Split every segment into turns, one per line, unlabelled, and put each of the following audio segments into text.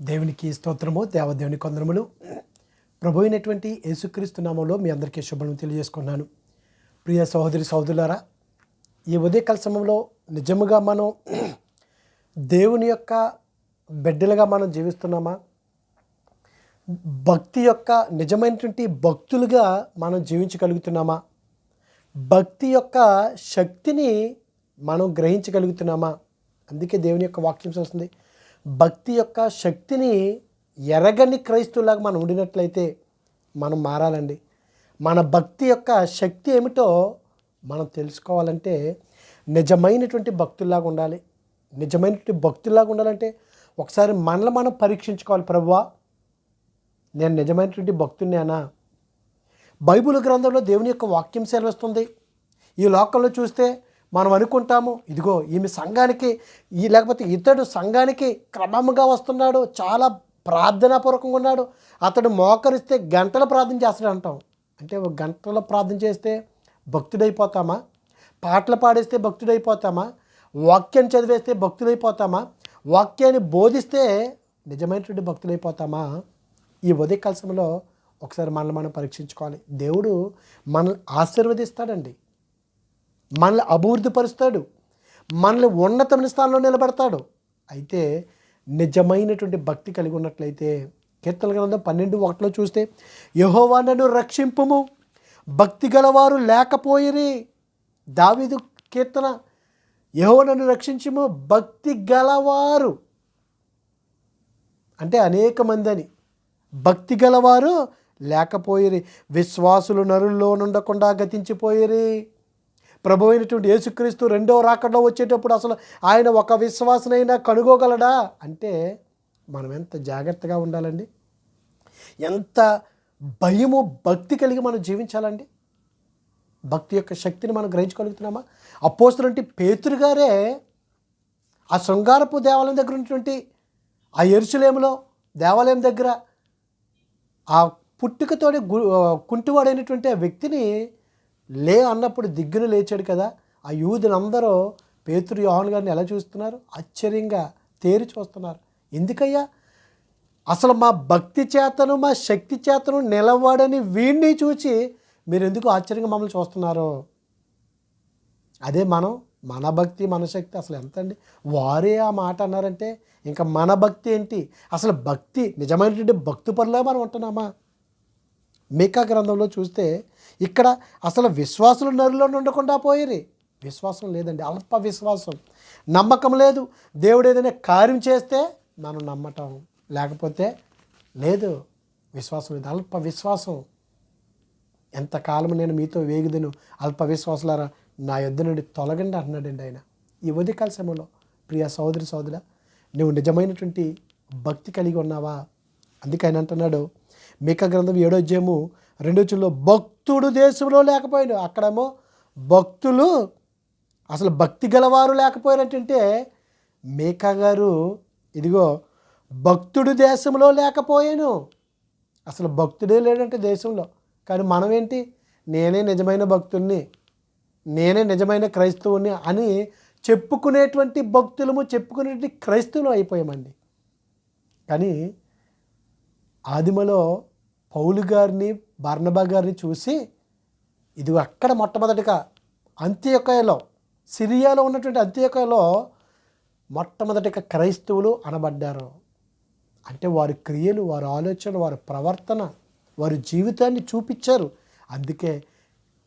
దేవునికి స్తోత్రము దేవదేవుని కొందరములు. ప్రభు అయినటువంటి యేసుక్రీస్తు నామంలో మీ అందరికీ శుభం తెలియజేసుకున్నాను ప్రియ సహోదరి సహోదరులారా ఈ ఉదయకాల సమయంలో నిజముగా మనం దేవుని యొక్క బిడ్డలుగా మనం జీవిస్తున్నామా? భక్తి యొక్క నిజమైనటువంటి భక్తులుగా మనం జీవించగలుగుతున్నామా? భక్తి యొక్క శక్తిని మనం గ్రహించగలుగుతున్నామా? అందుకే దేవుని యొక్క వాక్యం వస్తుంది భక్తి యొక్క శక్తిని ఎరగని క్రైస్తువులాగా మనం ఉండినట్లయితే మనం మారాలండి. మన భక్తి యొక్క శక్తి ఏమిటో మనం తెలుసుకోవాలంటే నిజమైనటువంటి భక్తుల్లాగా ఉండాలి. నిజమైనటువంటి భక్తుల్లాగా ఉండాలంటే ఒకసారి మనల్ని మనం పరీక్షించుకోవాలి. ప్రభువా నేను నిజమైనటువంటి భక్తున్నేనా బైబిల్ గ్రంథంలో దేవుని యొక్క వాక్యం సెలవిస్తుంది. ఈ లోకంలో చూస్తే మనం అనుకుంటాము ఇదిగో ఈమె సంఘానికి ఈ లేకపోతే ఇతడు సంఘానికి క్రమంగా వస్తున్నాడు చాలా ప్రార్థనాపూర్వకంగా ఉన్నాడు. అతడు మోకరిస్తే గంటల ప్రార్థన చేస్తాడు అంటాం. అంటే గంటల ప్రార్థన చేస్తే భక్తుడైపోతామా? పాటలు పాడేస్తే భక్తుడైపోతామా? వాక్యం చదివేస్తే భక్తులైపోతామా? వాక్యాన్ని బోధిస్తే నిజమైనటువంటి భక్తులైపోతామా? ఈ ఉదయ కలసంలో ఒకసారి మనల్ని మనం పరీక్షించుకోవాలి. దేవుడు మనల్ని ఆశీర్వదిస్తాడండి. మనల్ని అభివృద్ధిపరుస్తాడు. మనల్ని ఉన్నతమైన స్థానంలో నిలబెడతాడు. అయితే నిజమైనటువంటి భక్తి కలిగి ఉన్నట్లయితే కీర్తన గ్రంథం పన్నెండు ఒకటిలో చూస్తే యహోవా నన్ను రక్షింపుము భక్తి గలవారు లేకపోయిరి. దావిదు కీర్తన యహో నన్ను రక్షించుము భక్తి గలవారు. అంటే అనేక మంది అని భక్తి గలవారు లేకపోయిరి విశ్వాసులు నరుల్లో నుండకుండా గతించిపోయిరి. ప్రభు అయినటువంటి యేసుక్రీస్తు రెండో రాకడలో వచ్చేటప్పుడు అసలు ఆయన ఒక విశ్వాసనైనా కనుగోగలడా? అంటే మనం ఎంత జాగ్రత్తగా ఉండాలండి? ఎంత భయము భక్తి కలిగి మనం జీవించాలండి? భక్తి యొక్క శక్తిని మనం గ్రహించగలుగుతున్నామా అపోస్తులంటే పేతురు గారే ఆ శృంగారపు దేవాలయం దగ్గర ఉన్నటువంటి ఆ ఎరుసలేములో దేవాలయం దగ్గర ఆ పుట్టుకతోటి గు కుంటివాడైనటువంటి ఆ వ్యక్తిని లే అన్నప్పుడు దిగ్గున లేచాడు కదా ఆ యూదులందరూ పేతురు యోహన్ గారిని ఎలా చూస్తున్నారు? ఆశ్చర్యంగా తేరి చూస్తున్నారు. ఎందుకయ్యా? అసలు మా భక్తి చేతను మా శక్తి చేతను నిలవాడని వీడిని చూచి మీరు ఎందుకు ఆశ్చర్యంగా మమ్మల్ని చూస్తున్నారు? అదే మనం మన భక్తి మన శక్తి అసలు ఎంత అండి వారే ఆ మాట అన్నారంటే ఇంకా మన భక్తి ఏంటి? అసలు భక్తి నిజమైనటువంటి భక్తి పనులే మనం ఉంటున్నామా? మీకా గ్రంథంలో చూస్తే ఇక్కడ అసలు విశ్వాసులు నరులో ఉండకుండా పోయిరి విశ్వాసం లేదండి అల్ప విశ్వాసం నమ్మకం లేదు. దేవుడు ఏదైనా కార్యం చేస్తే మనం నమ్మటం. లేకపోతే లేదు విశ్వాసం లేదు అల్ప విశ్వాసం ఎంతకాలం నేను మీతో వేగుదను అల్ప విశ్వాసులారా నా యొద్ద నుండి తొలగండి అంటున్నాడండి ఆయన. ఈ ఉదయకాల సమయంలో ప్రియ సోదరి సోదర నువ్వు నిజమైనటువంటి భక్తి కలిగి ఉన్నావా? అందుకే ఆయన అంటున్నాడు మీక గ్రంథం ఏడో అధ్యాయము రెండో చుల్లో భక్తుడు దేశంలో లేకపోయాడు అక్కడేమో భక్తులు అసలు భక్తి గలవారు లేకపోయారంటే మేకా గారు ఇదిగో భక్తుడు దేశంలో లేకపోయాను. అసలు భక్తుడే లేడంటే దేశంలో. కానీ మనం ఏంటి నేనే నిజమైన భక్తుణ్ణి నేనే నిజమైన క్రైస్తవుని అని చెప్పుకునేటువంటి భక్తులము చెప్పుకునేటువంటి క్రైస్తవులు అయిపోయామండి. కానీ ఆదిమలో పౌలు గారిని బర్ణబా గారిని చూసి ఇది అక్కడ మొట్టమొదటిగా అంత్యకాయలో సిరియాలో ఉన్నటువంటి అంత్యకాయలో మొట్టమొదటిగా క్రైస్తవులు అనబడ్డారు. అంటే వారి క్రియలు వారి ఆలోచన వారి ప్రవర్తన వారి జీవితాన్ని చూపించారు. అందుకే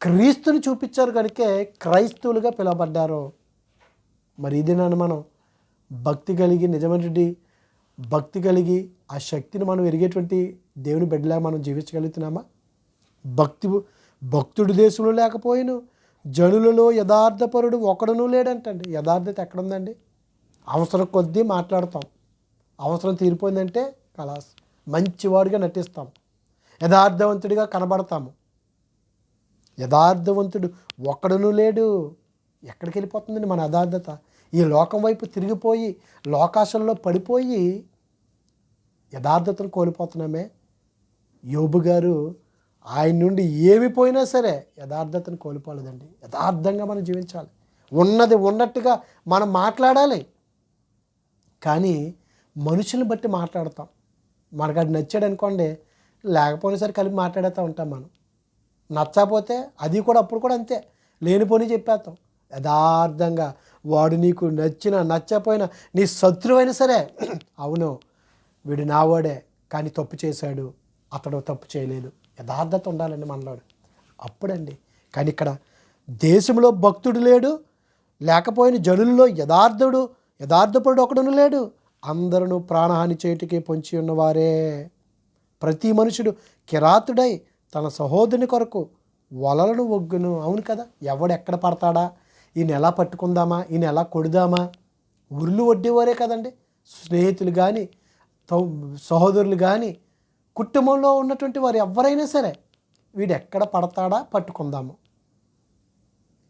క్రీస్తుని చూపించారు కనుకే క్రైస్తవులుగా పిలువబడ్డారు. మరి ఇది నన్ను మనం భక్తి కలిగి నిజమైనటువంటి భక్తి కలిగి ఆ శక్తిని మనం ఎరిగేటువంటి దేవుని బిడ్డలా మనం జీవించగలుగుతున్నామా? భక్తి భక్తుడు దేశంలో లేకపోయిను జనులలో యథార్థపరుడు ఒకడును లేడంటండి. యథార్థత ఎక్కడుందండి? అవసరం కొద్దీ మాట్లాడతాం. అవసరం తీరిపోయిందంటే కలాస్ మంచివాడిగా నటిస్తాం. యథార్థవంతుడిగా కనబడతాము. యథార్థవంతుడు ఒక్కడును లేడు. ఎక్కడికి వెళ్ళిపోతుందండి మన యథార్థత? ఈ లోకం వైపు తిరిగిపోయి లోకాశంలో పడిపోయి యథార్థతను కోల్పోతున్నామే. యోబు గారు ఆయన నుండి ఏమి పోయినా సరే యథార్థతను కోల్పోలేదండి. యథార్థంగా మనం జీవించాలి. ఉన్నది ఉన్నట్టుగా మనం మాట్లాడాలి. కానీ మనుషుల్ని బట్టి మాట్లాడతాం. మనకు అది నచ్చాడు అనుకోండి లేకపోయినసరి కలిపి మాట్లాడేస్తూ ఉంటాం మనం. నచ్చకపోతే అది కూడా అప్పుడు కూడా అంతే. లేనిపోని చెప్పేస్తాం. యథార్థంగా వాడు నీకు నచ్చిన నచ్చపోయినా నీ శత్రువైనా సరే అవును. వీడు నావాడే కానీ తప్పు చేశాడు. అతడు తప్పు చేయలేదు. యథార్థత ఉండాలండి మనలో అప్పుడండి. కానీ ఇక్కడ దేశంలో భక్తుడు లేడు లేకపోయిన జనుల్లో యథార్థుడు యథార్థపడు ఒకడును లేడు. అందరూ ప్రాణహాని చేటికి పొంచి ఉన్నవారే. ప్రతి మనుషుడు కిరాతుడై తన సహోదరుని కొరకు వలలను ఒగ్గును. అవును కదా? ఎవడు ఎక్కడ పడతాడా? ఈయన ఎలా పట్టుకుందామా? ఈయన ఎలా కొడుదామా? ఉర్లు వడ్డేవారే కదండి. స్నేహితులు కానీ సహోదరులు కానీ కుటుంబంలో ఉన్నటువంటి వారు ఎవరైనా సరే వీడు ఎక్కడ పడతాడా పట్టుకుందాము.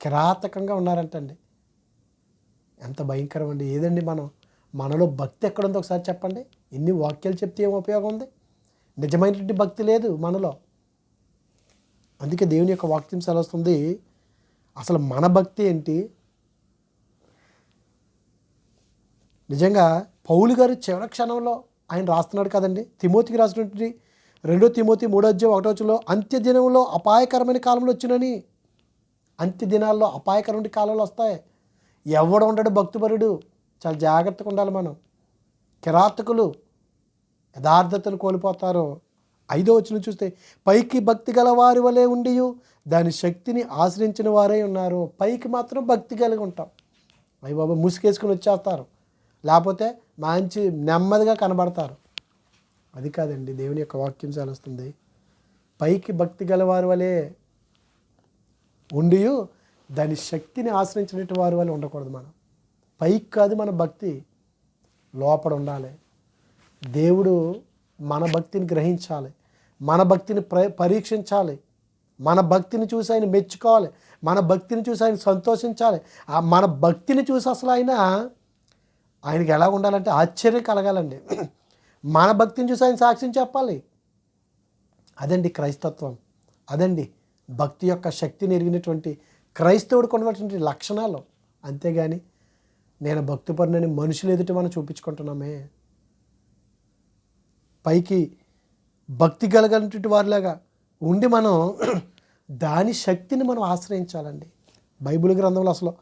కిరాతకంగా ఉన్నారంటండి. ఎంత భయంకరం అండి ఏదండి మనం? మనలో భక్తి ఎక్కడుందో ఒకసారి చెప్పండి. ఎన్ని వాక్యాలు చెప్తే ఏం ఉపయోగం ఉంది? నిజమైనటువంటి భక్తి లేదు మనలో. అందుకే దేవుని యొక్క వాక్యం సెలవుస్తుంది. అసలు మన భక్తి ఏంటి? నిజంగా పౌలు గారు చివరి క్షణంలో ఆయన రాస్తున్నాడు కదండి. తిమోతికి రాసినటువంటి రెండో తిమోతి మూడో అధ్యాయం ఒకటో వచ్చంలో అంత్య దినంలో అపాయకరమైన కాలంలో వచ్చినని. అంత్య దినాల్లో అపాయకరమైన కాలంలో వస్తాయి. ఎవడు ఉండడు భక్తిపరుడు. చాలా జాగ్రత్తగా ఉండాలి మనం. కిరాతకులు యథార్థతను కోల్పోతారో. ఐదో వచ్చిన చూస్తే పైకి భక్తి గల వారి వలె ఉండి దాని శక్తిని ఆశ్రయించిన వారే ఉన్నారు. పైకి మాత్రం భక్తి కలిగి ఉంటాం. అయ్యి బాబా ముసుకేసుకుని వచ్చేస్తారు. లేకపోతే మంచి నెమ్మదిగా కనబడతారు. అది కాదండి దేవుని యొక్క వాక్యం చాలుస్తుంది. పైకి భక్తి గలవారి వలె ఉండి దాని శక్తిని ఆశ్రయించినట్టు వారి వల్ల ఉండకూడదు మనం. పైకి కాదు మన భక్తి లోపల ఉండాలి. దేవుడు మన భక్తిని గ్రహించాలి. మన భక్తిని ప్ర పరీక్షించాలి. మన భక్తిని చూసి ఆయన మెచ్చుకోవాలి. మన భక్తిని చూసి ఆయన సంతోషించాలి. ఆ మన భక్తిని చూసి అసలు ఆయన ఆయనకి ఎలా ఉండాలంటే ఆశ్చర్యం కలగాలండి. మన భక్తిని చూసి ఆయన సాక్ష్యం చెప్పాలి. అదండి క్రైస్తత్వం. అదండి భక్తి యొక్క శక్తిని ఎరిగినటువంటి క్రైస్తవుడు కొన్నటువంటి లక్షణాలు. అంతేగాని నేను భక్తి మనుషులు ఎదుటి మనం చూపించుకుంటున్నామే. పైకి భక్తి కలగనటువంటి వారిలాగా ఉండి మనం దాని శక్తిని మనం ఆశ్రయించాలండి. బైబిల్ గ్రంథంలో అసలు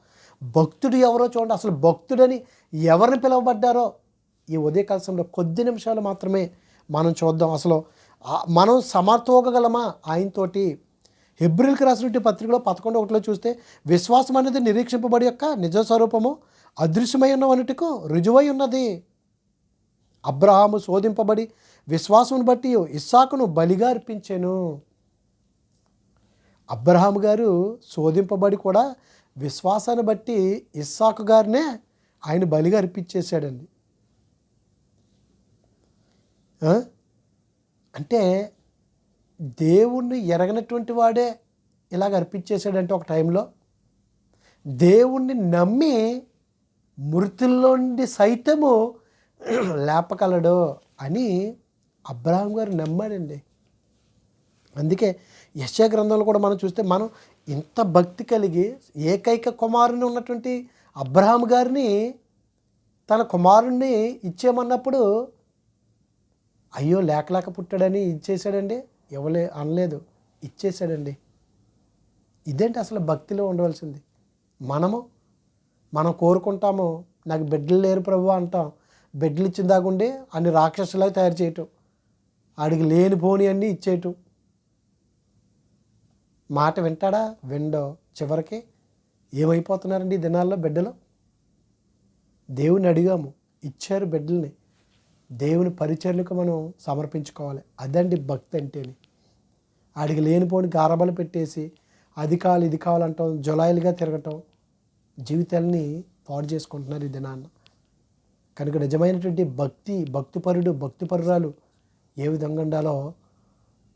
భక్తుడు ఎవరో చూడండి. అసలు భక్తుడని ఎవరిని పిలువబడ్డారో ఈ ఉదయకాల సమయంలో కొద్ది నిమిషాలు మాత్రమే మనం చూద్దాం. అసలు మనం సమర్థోగలమా ఆయనతోటి హెబ్రిల్కి రాసినటువంటి పత్రికలో పదకొండు ఒకటిలో చూస్తే విశ్వాసం అనేది నిరీక్షింపబడి యొక్క నిజ స్వరూపము అదృశ్యమై ఉన్నవన్నిటికు రుజువై ఉన్నది. అబ్రహాము శోధింపబడి విశ్వాసం బట్టి ఇస్సాకును బలిగా అర్పించాను. అబ్రహాము గారు శోధింపబడి కూడా విశ్వాసాన్ని బట్టి ఇస్సాకు గారినే ఆయన బలిగా అర్పించేశాడండి. అంటే దేవుణ్ణి ఎరగనటువంటి వాడే ఇలాగ అర్పించేశాడంటే ఒక టైంలో దేవుణ్ణి నమ్మి మృతుల్లోండి సైతము లేపగలడు అని అబ్రాహం గారు నమ్మాడండి. అందుకే యశ గ్రంథంలో కూడా మనం చూస్తే మనం ఇంత భక్తి కలిగి ఏకైక కుమారుని ఉన్నటువంటి అబ్రహాం గారిని తన కుమారుణ్ణి ఇచ్చేమన్నప్పుడు అయ్యో లేకలేక పుట్టాడని ఇచ్చేసాడండి ఇవ్వలే అనలేదు. ఇచ్చేసాడండి ఇదేంటి అసలు భక్తిలో ఉండవలసింది? మనము మనం కోరుకుంటాము నాకు బిడ్డలు లేరు ప్రభు అంటాం. బిడ్డలు ఇచ్చిందాకుండి అన్ని రాక్షసులాగా తయారు చేయటం. ఆడికి లేని పోని అన్నీ ఇచ్చేయటం. మాట వింటాడా? విండో చివరికి ఏమైపోతున్నారండి ఈ దినాల్లో బిడ్డలు? దేవుని అడిగాము. ఇచ్చారు బిడ్డల్ని. దేవుని పరిచర్లకు మనం సమర్పించుకోవాలి. అదండి భక్తి అంటేని. ఆడికి లేనిపోని గారబలు పెట్టేసి అది కావాలి ఇది కావాలంటాం జులాయిలుగా తిరగటం జీవితాలని పాడు చేసుకుంటున్నారు ఈ దినాన్న కనుక నిజమైనటువంటి భక్తి భక్తిపరుడు భక్తిపరురాలు ఏ విధంగా ఉండాలో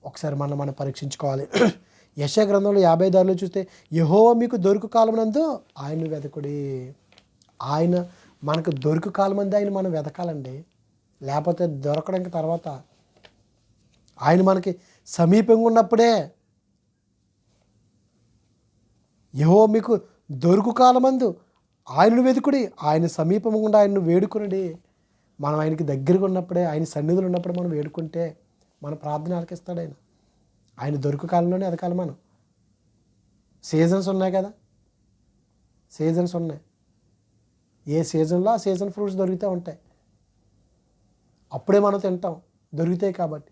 ఒకసారి మనం మనం పరీక్షించుకోవాలి. యశ గ్రంథంలో యాభై దారిలో చూస్తే యహో మీకు దొరుకు కాలమునందు ఆయన వెతకుడి ఆయన మనకు దొరుకు కాలమంది ఆయన మనం వెతకాలండి లేకపోతే దొరకడానికి తర్వాత ఆయన మనకి సమీపంగా ఉన్నప్పుడే యహో మీకు దొరుకు కాలమందు ఆయనను వెతుకుడి ఆయన సమీపంగా ఆయన్ను వేడుకునడి. మనం ఆయనకి దగ్గరగా ఉన్నప్పుడే ఆయన సన్నిధులు ఉన్నప్పుడే మనం వేడుకుంటే మన ప్రార్థన ఆలకిస్తాడు ఆయన. ఆయన దొరుకు కాలంలోనే ఎదకాలి మనం సీజన్స్ ఉన్నాయి కదా. సీజన్స్ ఉన్నాయి. ఏ సీజన్లో ఆ సీజన్ ఫ్రూట్స్ దొరుకుతూ ఉంటాయి. అప్పుడే మనం తింటాం. దొరుకుతాయి కాబట్టి.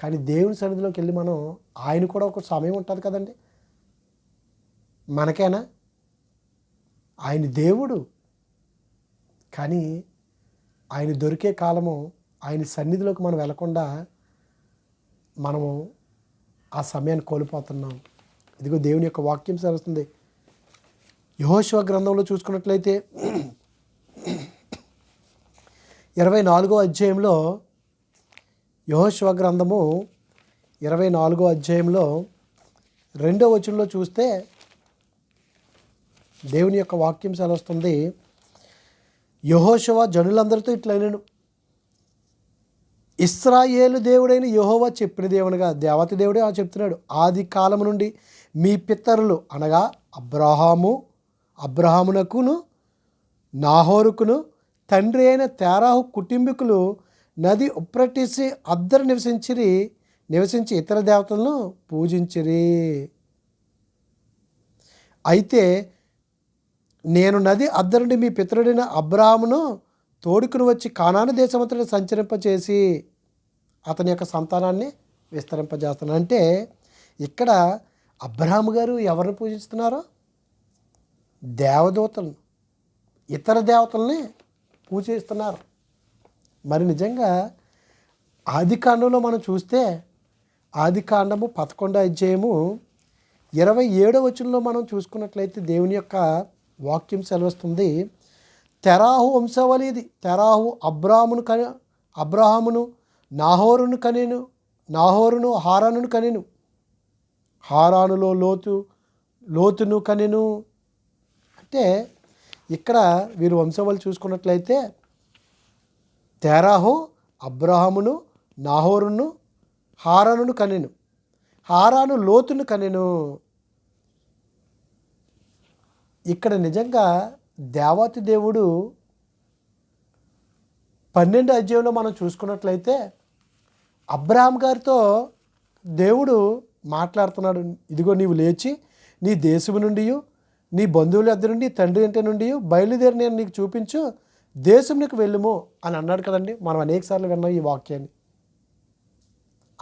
కానీ దేవుని సన్నిధిలోకి వెళ్ళి మనం ఆయన కూడా ఒక సమయం ఉంటుంది కదండి. మనకేనా? ఆయన దేవుడు. కానీ ఆయన దొరికే కాలము ఆయన సన్నిధిలోకి మనం వెళ్ళకుండా మనము ఆ సమయాన్ని కోల్పోతున్నాం. ఇదిగో దేవుని యొక్క వాక్యం సెలవుస్తుంది యహోశివ గ్రంథంలో చూసుకున్నట్లయితే ఇరవై నాలుగో అధ్యాయంలో యహోశివ గ్రంథము ఇరవై నాలుగో అధ్యాయంలో రెండో వచనంలో చూస్తే దేవుని యొక్క వాక్యం సెలవుస్తుంది. యహోశివ జనులందరితో ఇట్లైనను. ఇస్రాయేలు దేవుడైన యహోవా చెప్పిన దేవునిగా దేవత దేవుడే ఆ చెప్తున్నాడు. ఆది కాలము నుండి మీ పితరులు అనగా అబ్రహాము అబ్రహామునకును నాహోరుకును తండ్రి అయిన తేరాహు కుటుంబీకులు నది ఉప్రటిసి అద్దరు నివసించిరి నివసించి ఇతర దేవతలను పూజించిరి. అయితే నేను నది అద్దరుని మీ పితరుడైన అబ్రాహమును తోడుకుని వచ్చి కానాను దేశమంతటి సంచరింపచేసి అతని యొక్క సంతానాన్ని విస్తరింపజేస్తాను అంటే ఇక్కడ అబ్రహాము గారు ఎవరిని పూజిస్తున్నారు? దేవదూతలను ఇతర దేవతల్ని పూజిస్తున్నారు. మరి నిజంగా ఆది కాండంలో మనం చూస్తే ఆది కాండము పదకొండో అధ్యాయము ఇరవై ఏడో వచనంలో మనం చూసుకున్నట్లయితే దేవుని యొక్క వాక్యం సెలవుస్తుంది. తెరాహు వంశవలిది ఇది తెరాహు అబ్రాహమును కన అబ్రాహామును నాహోరును కనెను నాహోరును హారానును కనెను హారానులో లోతు లోతును కనెను. అంటే ఇక్కడ వీరు వంశవళి చూసుకున్నట్లయితే తెరాహు అబ్రహామును నాహోరును హారానును కనెను. హారాను లోతును కనెను. ఇక్కడ నిజంగా దేవాతి దేవుడు పన్నెండు అధ్యాయంలో మనం చూసుకున్నట్లయితే అబ్రహాం గారితో దేవుడు మాట్లాడుతున్నాడు ఇదిగో నీవు లేచి నీ దేశము నుండి నీ బంధువుల దగ్గర నుండి తండ్రి ఇంటి నుండి బయలుదేరి నేను నీకు చూపించు దేశం నీకు వెళ్ళుము అని అన్నాడు కదండి. మనం అనేకసార్లు విన్నాం ఈ వాక్యాన్ని.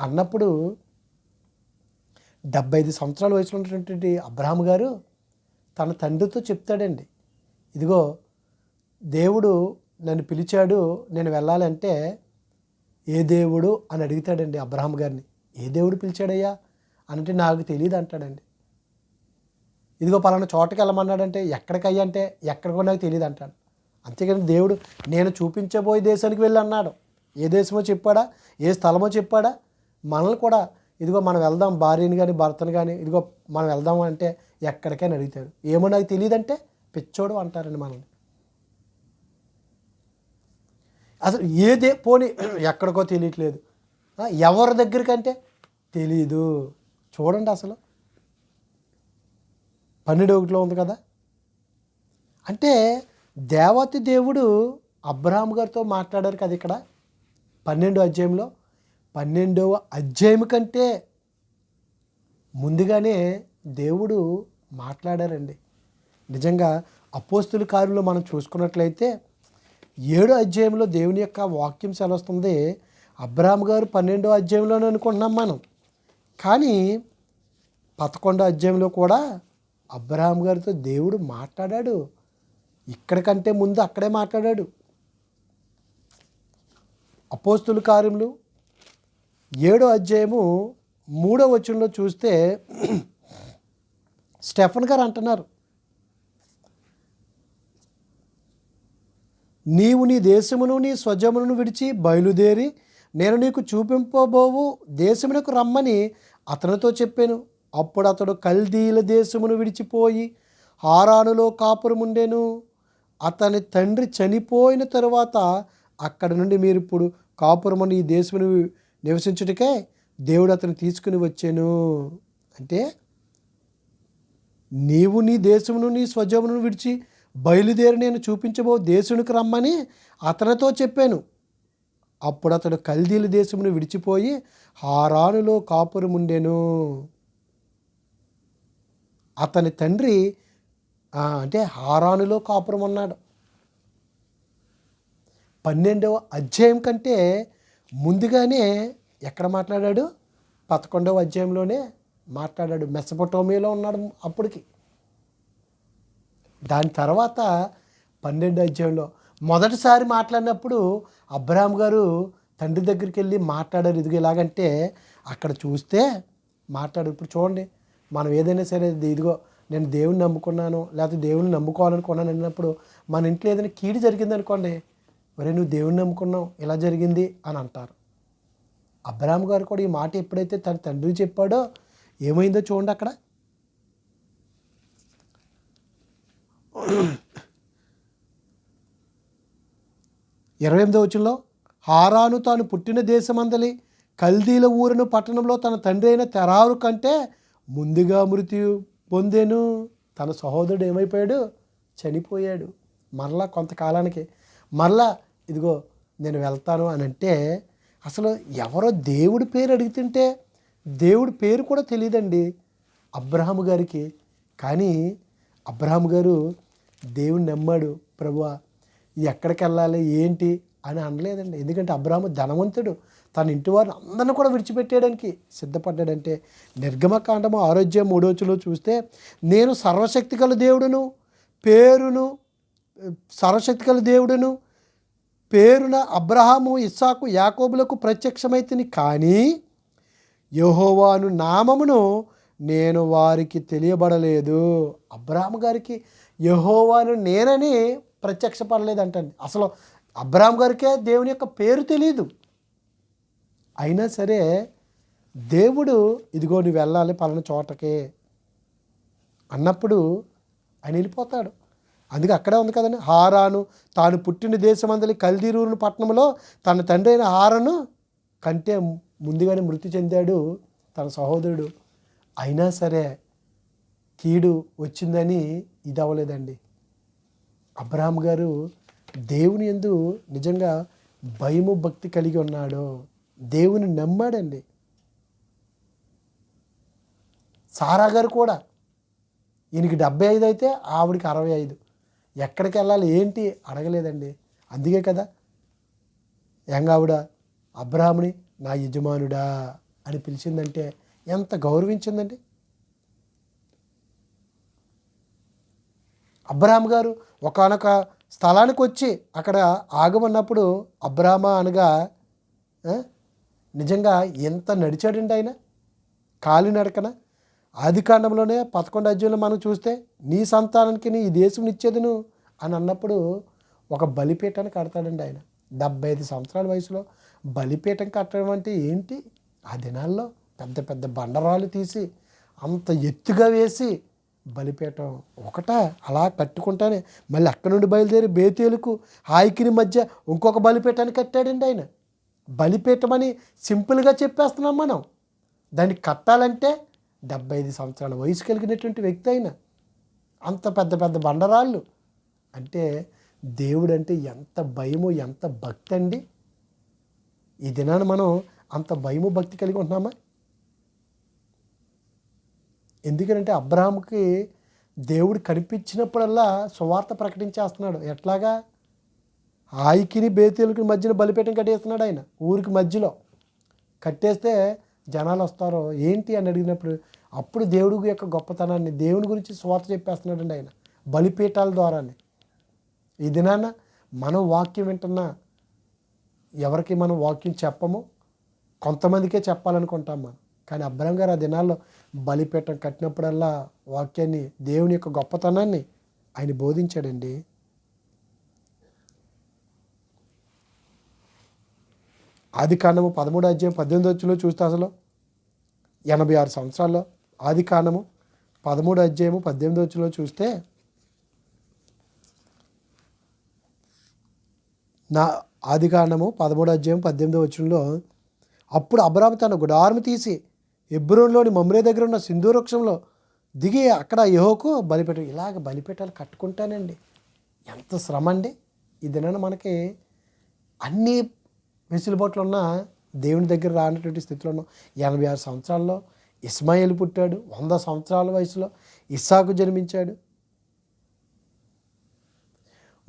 అన్నప్పుడు డెబ్బై ఐదు సంవత్సరాల వయసులో ఉన్నటువంటి అబ్రహాం గారు తన తండ్రితో చెప్తాడండి ఇదిగో దేవుడు నన్ను పిలిచాడు నేను వెళ్ళాలంటే ఏ దేవుడు అని అడుగుతాడండి అబ్రహాం గారిని. ఏ దేవుడు పిలిచాడయ్యా? అనంటే నాకు తెలియదు అంటాడండి. ఇదిగో పలానా చోటకి వెళ్ళమన్నాడంటే ఎక్కడికయ్యా అంటే ఎక్కడికో నాకు తెలియదు అంటాడు. అంతేకాని దేవుడు నేను చూపించబోయే దేశానికి వెళ్ళి అన్నాడు. ఏ దేశమో చెప్పాడా? ఏ స్థలమో చెప్పాడా? మనల్ని కూడా ఇదిగో మనం వెళ్దాం భార్యని కానీ భర్తను కానీ ఇదిగో మనం వెళ్దాం అంటే ఎక్కడికైనా అడుగుతాడు. ఏమో నాకు తెలియదంటే పిచ్చోడు అంటారండి మనల్ని. అసలు ఏదే పోనీ ఎక్కడికో తెలియట్లేదు. ఎవరి దగ్గరికంటే? తెలీదు. చూడండి అసలు. పన్నెండు ఒకటిలో ఉంది కదా. అంటే దేవతి దేవుడు అబ్రహాం గారితో మాట్లాడారు కదా ఇక్కడ. పన్నెండు అధ్యాయంలో. పన్నెండవ అధ్యాయం కంటే ముందుగానే దేవుడు మాట్లాడారండి. నిజంగా అపోస్తుల కార్యంలో మనం చూసుకున్నట్లయితే ఏడో అధ్యాయంలో దేవుని యొక్క వాక్యం సెలవుస్తుంది. అబ్రాహం గారు పన్నెండో అధ్యాయంలోనే అనుకుంటున్నాం మనం. కానీ పదకొండో అధ్యాయంలో కూడా అబ్రహాం గారితో దేవుడు మాట్లాడాడు. ఇక్కడికంటే ముందు అక్కడే మాట్లాడాడు. అపోస్తుల కార్యములు ఏడో అధ్యాయము మూడో వచనంలో చూస్తే స్టెఫన్ గారు అంటున్నారు. నీవు నీ దేశమును నీ స్వజమును విడిచి బయలుదేరి నేను నీకు చూపింపబోవు దేశమునకు రమ్మని అతనితో చెప్పాను. అప్పుడు అతడు కల్దీల దేశమును విడిచిపోయి హారానులో కాపురముండెను. అతని తండ్రి చనిపోయిన తరువాత అక్కడి నుండి మీరు ఇప్పుడు కాపురమని ఈ దేశమును నివసించుటకే దేవుడు అతను తీసుకుని వచ్చాను. అంటే నీవు నీ దేశమును నీ స్వజమును విడిచి బయలుదేరి నేను చూపించబో దేశునికి రమ్మని అతనితో చెప్పాను. అప్పుడు అతడు కల్దీల దేశమును విడిచిపోయి హారానులో కాపురముండెను అతని తండ్రి అంటే హారానులో కాపురం అన్నాడు పన్నెండవ అధ్యాయం కంటే ముందుగానే ఎక్కడ మాట్లాడాడు? పదకొండవ అధ్యాయంలోనే మాట్లాడాడు. మెసపటోమియాలో ఉన్నాడు అప్పటికి. దాని తర్వాత పన్నెండు అధ్యాయంలో మొదటిసారి మాట్లాడినప్పుడు అబ్రాహం గారు తండ్రి దగ్గరికి వెళ్ళి మాట్లాడారు ఇదిగో ఎలాగంటే అక్కడ చూస్తే మాట్లాడు. ఇప్పుడు చూడండి మనం ఏదైనా సరే ఇదిగో నేను దేవుని నమ్ముకున్నాను లేకపోతే దేవుని నమ్ముకోవాలనుకున్నాను అన్నప్పుడు మన ఇంట్లో ఏదైనా కీడు జరిగింది అనుకోండి మరి నువ్వు దేవుని నమ్ముకున్నావు ఇలా జరిగింది అని అంటారు. అబ్రాహం గారు కూడా ఈ మాట ఎప్పుడైతే తన తండ్రి చెప్పాడో ఏమైందో చూడండి అక్కడ. ఇరవై ఎనిమిదో వచ్చంలో హారాను తాను పుట్టిన దేశమందలి కల్దీల ఊరును పట్టణంలో తన తండ్రి అయిన తెరారు కంటే ముందుగా మృతి పొందేను. తన సహోదరుడు ఏమైపోయాడు? చనిపోయాడు. మరలా కొంతకాలానికి మరలా ఇదిగో నేను వెళ్తాను అని అంటే అసలు ఎవరో దేవుడి పేరు అడుగుతుంటే దేవుడి పేరు కూడా తెలియదండి అబ్రహాము గారికి. కానీ అబ్రహాము గారు దేవుని నమ్మాడు ప్రభువా ఎక్కడికి వెళ్ళాలి ఏంటి అని అనలేదండి. ఎందుకంటే అబ్రాహ్మ ధనవంతుడు. తన ఇంటి వారిని అందరిని కూడా విడిచిపెట్టేయడానికి సిద్ధపడ్డాడంటే నిర్గమకాండము ఆరోగ్యం మూడోచులో చూస్తే నేను సర్వశక్తి గల దేవుడును పేరును సర్వశక్తి గల దేవుడును పేరున అబ్రహాము ఇస్సాకు యాకోబులకు ప్రత్యక్షమైతిని కానీ యహోవాను నామమును నేను వారికి తెలియబడలేదు. అబ్రాహం గారికి యహోవాను నేనని ప్రత్యక్షపడలేదంటండి. అసలు అబ్రామ్ గారికే దేవుని యొక్క పేరు తెలియదు అయినా సరే దేవుడు ఇదిగో నువ్వు వెళ్ళాలి పలానా చోటకే అన్నప్పుడు ఆయన వెళ్ళిపోతాడు. అందుకే అక్కడే ఉంది కదండి. హారాను తాను పుట్టిన దేశమందలి కల్దీరూరు పట్టణంలో తన తండ్రి అయిన హారను కంటే ముందుగానే మృతి చెందాడు తన సహోదరుడు. అయినా సరే కీడు వచ్చిందని ఇది అవ్వలేదండి. అబ్రహాం గారు దేవుని ఎందు నిజంగా భయము భక్తి కలిగి ఉన్నాడు దేవుని నమ్మాడండి. సారా గారు కూడా ఈయనకి డెబ్బై ఐదు అయితే ఆవిడికి అరవై ఐదు. ఎక్కడికి వెళ్ళాలి ఏంటి అడగలేదండి. అందుకే కదా యంగావిడ ఆవిడ అబ్రాహ్మణి నా యజమానుడా అని పిలిచిందంటే ఎంత గౌరవించిందండి. అబ్రహాం గారు ఒకానొక స్థలానికి వచ్చి అక్కడ ఆగమన్నప్పుడు అబ్రాహ్మ అనగా నిజంగా ఎంత నడిచాడండి ఆయన? కాలినడకన ఆది కాండంలోనే పదకొండు అధ్యయంలో మనం చూస్తే నీ సంతానానికి నీ ఈ దేశం ఇచ్చేదును అని అన్నప్పుడు ఒక బలిపీఠాన్ని కడతాడండి ఆయన. డెబ్బై ఐదు సంవత్సరాల వయసులో బలిపీఠం కట్టడం అంటే ఏంటి? ఆ దినాల్లో పెద్ద పెద్ద బండరాలు తీసి అంత ఎత్తుగా వేసి బలిపీఠం ఒకట. అలా కట్టుకుంటానే మళ్ళీ అక్కడ నుండి బయలుదేరి బేతేలుకు హాయికిని మధ్య ఇంకొక బలిపీఠాన్ని కట్టాడండి ఆయన. బలిపీఠం అని సింపుల్గా చెప్పేస్తున్నాం మనం. దాన్ని కట్టాలంటే డెబ్బై ఐదు సంవత్సరాల వయసు కలిగినటువంటి వ్యక్తి అయిన అంత పెద్ద పెద్ద బండరాళ్ళు. అంటే దేవుడు అంటే ఎంత భయము ఎంత భక్తి అండి ఈ దినాన మనం అంత భయము భక్తి కలిగి ఉంటున్నామా? ఎందుకంటే అబ్రహాంకి దేవుడు కనిపించినప్పుడల్లా సువార్త ప్రకటించేస్తున్నాడు. ఎట్లాగా? ఆయికిని బేతేలుకి మధ్యన బలిపీఠం కట్టేస్తున్నాడు ఆయన ఊరికి మధ్యలో. కట్టేస్తే జనాలు వస్తారో ఏంటి? అని అడిగినప్పుడు అప్పుడు దేవుడి యొక్క గొప్పతనాన్ని దేవుని గురించి స్వార్థ చెప్పేస్తున్నాడండి ఆయన బలిపీఠాల ద్వారానే. ఈ దినాన మనం వాక్యం వింటున్నా ఎవరికి మనం వాక్యం చెప్పము? కొంతమందికే చెప్పాలనుకుంటాం మనం. కానీ అబ్రహం గారు ఆ దినాల్లో బలిపీఠం కట్టినప్పుడల్లా వాక్యాన్ని దేవుని యొక్క గొప్పతనాన్ని ఆయన బోధించాడండి. ఆది కాండము పదమూడు అధ్యాయం పద్దెనిమిది వచ్చులో చూస్తే అసలు ఎనభై ఆరు సంవత్సరాల్లో ఆది కాండము పదమూడు అధ్యాయము పద్దెనిమిది వచ్చులో చూస్తే నా ఆది కాండము పదమూడు అధ్యాయం పద్దెనిమిది వచ్చంలో అప్పుడు అబ్రాహం తన గుడారము తీసి ఎబ్రోన్లోని మమ్రే దగ్గర ఉన్న సింధూవృక్షంలో దిగి అక్కడ యహోకు బలిపెట్ట ఇలాగ బలిపెట్టాలి కట్టుకుంటానండి. ఎంత శ్రమ అండి ఇదేనా మనకి అన్ని వెసులుబాట్లు ఉన్న దేవుని దగ్గర రానటువంటి స్థితిలో ఉన్నాం ఎనభై ఆరు సంవత్సరాల్లో ఇస్మాయిల్ పుట్టాడు వంద సంవత్సరాల వయసులో ఇస్సాకు జన్మించాడు.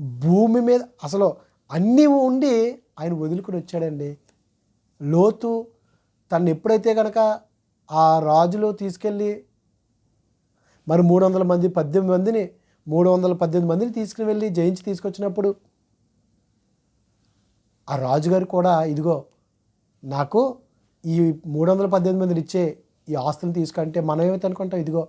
భూమి మీద అసలు అన్నీ ఉండి ఆయన వదులుకుని వచ్చాడండి. లోతు తను ఎప్పుడైతే కనుక ఆ రాజులు తీసుకెళ్ళి మరి మూడు వందల మంది పద్దెనిమిది మందిని మూడు వందల పద్దెనిమిది మందిని తీసుకుని వెళ్ళి జయించి తీసుకొచ్చినప్పుడు ఆ రాజుగారు కూడా ఇదిగో నాకు ఈ మూడు వందల పద్దెనిమిది మందిని ఇచ్చే ఈ ఆస్తులు తీసుకుంటే మనం ఏమైతే అనుకుంటాం ఇదిగో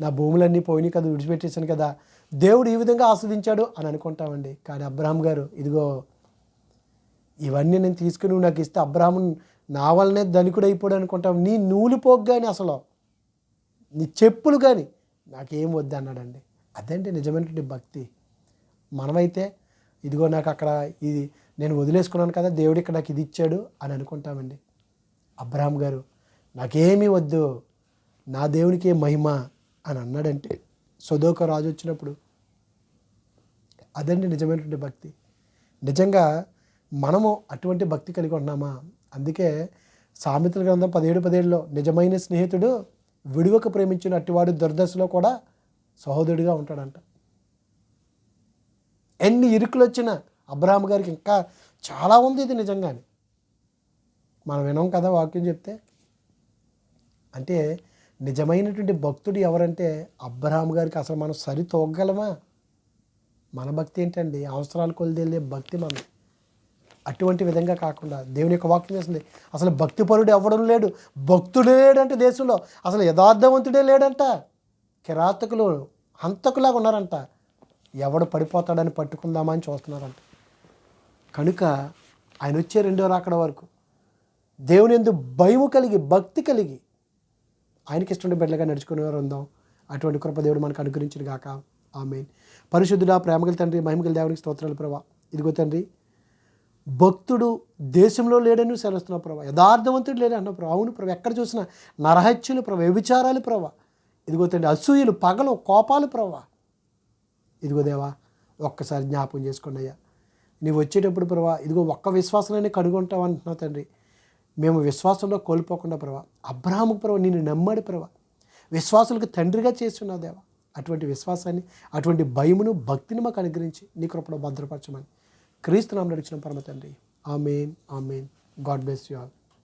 నా భూములన్నీ పోయినాయి కదా విడిచిపెట్టేశాను కదా దేవుడు ఈ విధంగా ఆస్వాదించాడు అని అనుకుంటామండి. కానీ అబ్రహాం గారు ఇదిగో ఇవన్నీ నేను తీసుకుని నాకు ఇస్తే అబ్రాహ్మణ్ నా వల్లనే ధనికుడు అయిపోడు అనుకుంటాం నీ నూలిపోకు కానీ అసలు. నీ చెప్పులు కానీ నాకేం వద్దు అన్నాడండి. అదేంటి నిజమైనటువంటి భక్తి? మనమైతే ఇదిగో నాకు అక్కడ ఇది నేను వదిలేసుకున్నాను కదా దేవుడు ఇక్కడ నాకు ఇది ఇచ్చాడు అని అనుకుంటామండి. అబ్రహాం గారు నాకేమీ వద్దు. నా దేవునికే మహిమ అని అన్నాడంటే సొదోక రాజు వచ్చినప్పుడు. అదండి నిజమైనటువంటి భక్తి? నిజంగా మనము అటువంటి భక్తి కలిగి ఉన్నామా? అందుకే సామెతల గ్రంథం పదిహేడు పదిహేడులో నిజమైన స్నేహితుడు విడువక ప్రేమించిన అట్టివాడు దుర్దశలో కూడా సహోదరుడిగా ఉంటాడంట. ఎన్ని ఇరుకులు వచ్చినా అబ్రహాం గారికి ఇంకా చాలా ఉంది ఇది నిజంగానే. మనం వినాం కదా వాక్యం చెప్తే. అంటే నిజమైనటువంటి భక్తుడు ఎవరంటే అబ్రహాం గారికి అసలు మనం సరి తోగలమా మన భక్తి ఏంటండి? అవసరాలు కొలిదేళ్ళే భక్తి మనం. అటువంటి విధంగా కాకుండా దేవుని యొక్క వాక్యం చేస్తుంది. అసలు భక్తిపరుడు ఎవడం లేడు. భక్తుడే లేడంటే దేశంలో. అసలు యథార్థవంతుడే లేడంట. కిరాతకులు హంతకులాగా ఉన్నారంట. ఎవడు పడిపోతాడని పట్టుకుందామని చూస్తున్నారంట. కనుక ఆయన వచ్చే రెండో రాకడ వరకు దేవుని ఎందు భయము కలిగి భక్తి కలిగి ఆయనకి ఇష్టం బిడ్డలుగా నడుచుకునేవారు ఉందాం. అటువంటి కృప దేవుడు మనకు అనుగ్రహించిన గాక ఆమె పరిశుద్ధుడా ప్రేమగల తండ్రి మహిమగల దేవునికి స్తోత్రాలు ప్రభా. ఇదిగో తండ్రి భక్తుడు దేశంలో లేడని సెలవుస్తున్నావు ప్రభా. యథార్థవంతుడు లేడని అన్న ప్రభా. అవును ప్రభా. ఎక్కడ చూసినా నరహత్యులు ప్రభా. వ్యభిచారాలు ప్రభా. ఇదిగో తండ్రి అసూయలు పగలు కోపాలు ప్రభా. ఇదిగో దేవా ఒక్కసారి జ్ఞాపకం చేసుకోండి అయ్యా. నీవు వచ్చేటప్పుడు ప్రభా ఇదిగో ఒక్క విశ్వాసాన్ని కనుగొంటావు అంటున్నావు తండ్రి. మేము విశ్వాసంలో కోల్పోకుండా ప్రభా అబ్రాహ్మకు ప్రభా నేను నమ్మాడు ప్రభా. విశ్వాసులకు తండ్రిగా చేస్తున్నావు దేవా. అటువంటి విశ్వాసాన్ని అటువంటి భయమును భక్తిని మాకు అనుగ్రహించి నీ కృపలో భద్రపరచమని క్రీస్తు నామం నడిచిన పరమ తండ్రి. Amen amen. God bless you all.